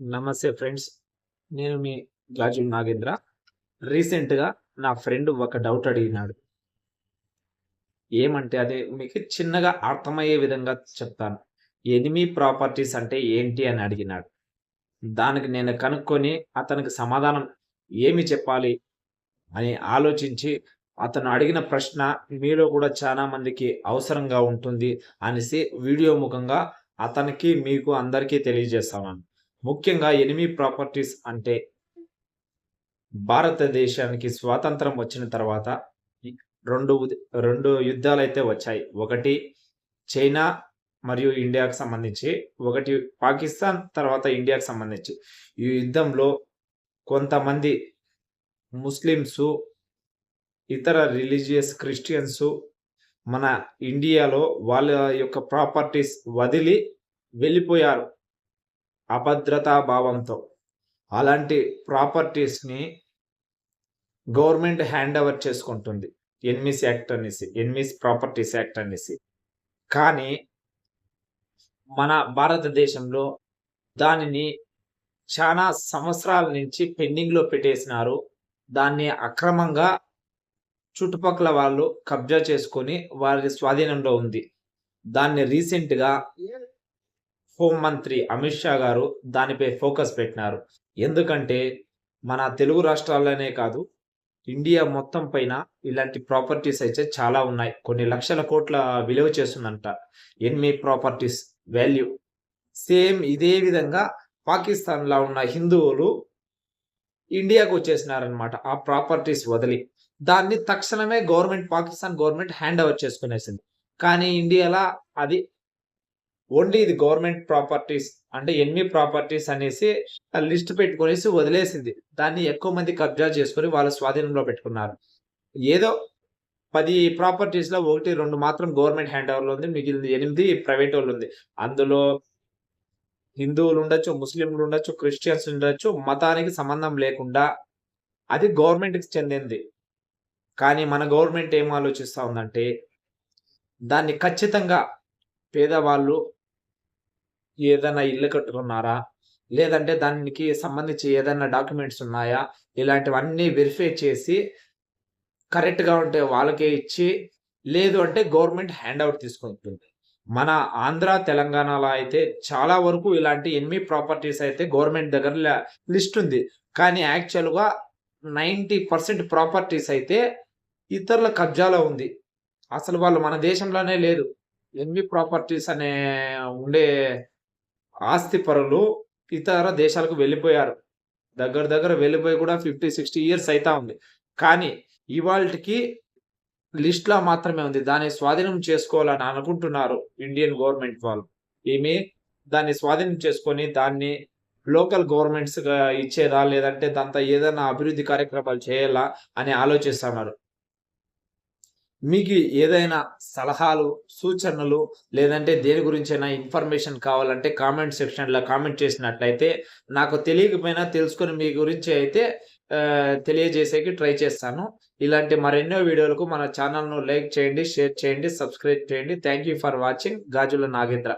నమస్తే ఫ్రెండ్స్ నేను మీ రాజు నాగేంద్ర. రీసెంట్గా నా ఫ్రెండ్ ఒక డౌట్ అడిగినాడు. ఏమంటే అదే మీకు చిన్నగా అర్థమయ్యే విధంగా చెప్తాను. ఎనిమి ప్రాపర్టీస్ అంటే ఏంటి అని అడిగినాడు. దానికి నేను కనుక్కొని అతనికి సమాధానం ఏమి చెప్పాలి అని ఆలోచించి అతను అడిగిన ప్రశ్న మీలో కూడా చాలా మందికి అవసరంగా ఉంటుంది అనేసి వీడియో ముఖంగా అతనికి మీకు అందరికీ తెలియజేస్తాను ముఖ్యంగా ఎనిమి ప్రాపర్టీస్ అంటే భారతదేశానికి స్వాతంత్రం వచ్చిన తర్వాత రెండు రెండు యుద్ధాలు అయితే వచ్చాయి. ఒకటి చైనా మరియు ఇండియాకు సంబంధించి ఒకటి పాకిస్తాన్ తర్వాత ఇండియాకు సంబంధించి. ఈ యుద్ధంలో కొంతమంది ముస్లిమ్స్ ఇతర రిలీజియస్ క్రిస్టియన్స్ మన ఇండియాలో వాళ్ళ యొక్క ప్రాపర్టీస్ వదిలి వెళ్ళిపోయారు. అభద్రతా భావంతో అలాంటి ప్రాపర్టీస్ని గవర్నమెంట్ హ్యాండ్ ఓవర్ చేసుకుంటుంది. ఎన్మిస్ యాక్ట్ అనేసి ఎన్మిస్ ప్రాపర్టీస్ యాక్ట్ అనేసి. కానీ మన భారతదేశంలో దానిని చాలా సంవత్సరాల నుంచి పెండింగ్లో పెట్టేసినారు. దాన్ని అక్రమంగా చుట్టుపక్కల వాళ్ళు కబ్జా చేసుకొని వారి స్వాధీనంలో ఉంది. దాన్ని రీసెంట్గా హోంమంత్రి అమిత్ షా గారు దానిపై ఫోకస్ పెట్టినారు. ఎందుకంటే మన తెలుగు రాష్ట్రాల్లోనే కాదు ఇండియా మొత్తం పైన ఇలాంటి ప్రాపర్టీస్ అయితే చాలా ఉన్నాయి. కొన్ని లక్షల కోట్ల విలువ చేస్తుందంట ఎనిమి ప్రాపర్టీస్ వాల్యూ. సేమ్ ఇదే విధంగా పాకిస్తాన్లో ఉన్న హిందువులు ఇండియాకు వచ్చేసినారనమాట ఆ ప్రాపర్టీస్ వదిలి. దాన్ని తక్షణమే government Pakistan government hand over చేసుకునేసింది. కానీ ఇండియాలో అది ఓన్లీ ఇది గవర్నమెంట్ ప్రాపర్టీస్ అంటే ఎన్ని ప్రాపర్టీస్ అనేసి లిస్ట్ పెట్టుకునేసి వదిలేసింది. దాన్ని ఎక్కువ మంది కబ్జా చేసుకొని వాళ్ళ స్వాధీనంలో పెట్టుకున్నారు. ఏదో పది ప్రాపర్టీస్లో ఒకటి రెండు మాత్రం గవర్నమెంట్ హ్యాండ్ ఓవర్లో ఉంది మిగిలింది ఎనిమిది ప్రైవేట్ వాళ్ళు ఉంది. అందులో హిందువులు ఉండొచ్చు ముస్లింలు ఉండొచ్చు క్రిస్టియన్స్ ఉండొచ్చు మతానికి సంబంధం లేకుండా అది గవర్నమెంట్కి చెందింది. కానీ మన గవర్నమెంట్ ఏం ఆలోచిస్తూ ఉందంటే దాన్ని ఖచ్చితంగా పేదవాళ్ళు ఏదైనా ఇల్లు కట్టుకున్నారా? లేదంటే దానికి సంబంధించి ఏదైనా డాక్యుమెంట్స్ ఉన్నాయా? ఇలాంటివన్నీ వెరిఫై చేసి కరెక్ట్గా ఉంటే వాళ్ళకే ఇచ్చి లేదు అంటే గవర్నమెంట్ హ్యాండ్ అవుట్ తీసుకుంటుంది. మన ఆంధ్ర తెలంగాణలో అయితే చాలా వరకు ఇలాంటి ఎనిమిది ప్రాపర్టీస్ అయితే గవర్నమెంట్ దగ్గర లిస్ట్ ఉంది. కానీ యాక్చువల్గా నైంటీ పర్సెంట్ ప్రాపర్టీస్ అయితే ఇతరుల కబ్జాలో ఉంది. అసలు వాళ్ళు మన దేశంలోనే లేదు ఎన్వి ప్రాపర్టీస్ అనే ఉండే ఆస్తి పరులు ఇతర దేశాలకు వెళ్ళిపోయారు. దగ్గర దగ్గర వెళ్ళిపోయి కూడా ఫిఫ్టీ సిక్స్టీ ఇయర్స్ అయితా ఉంది. కానీ ఇవాళకి లిస్ట్లో మాత్రమే ఉంది. దాన్ని స్వాధీనం చేసుకోవాలని అనుకుంటున్నారు ఇండియన్ గవర్నమెంట్ వాళ్ళు. ఏమి? దాన్ని స్వాధీనం చేసుకొని దాన్ని లోకల్ గవర్నమెంట్స్ ఇచ్చేదా? లేదంటే దాంతో ఏదైనా అభివృద్ధి కార్యక్రమాలు చేయాలా? అని ఆలోచిస్తున్నారు. మీకు ఏదైనా సలహాలు సూచనలు లేదంటే దేని గురించైనా ఇన్ఫర్మేషన్ కావాలంటే కామెంట్ సెక్షన్లో కామెంట్ చేసినట్లయితే నాకు తెలియకపోయినా తెలుసుకొని మీ గురించి అయితే తెలియజేసేకి ట్రై చేస్తాను. ఇలాంటి మరెన్నో వీడియోలకు మన ఛానల్ను లైక్ చేయండి షేర్ చేయండి సబ్స్క్రైబ్ చేయండి. Thank you for watching Gajula Nagendra.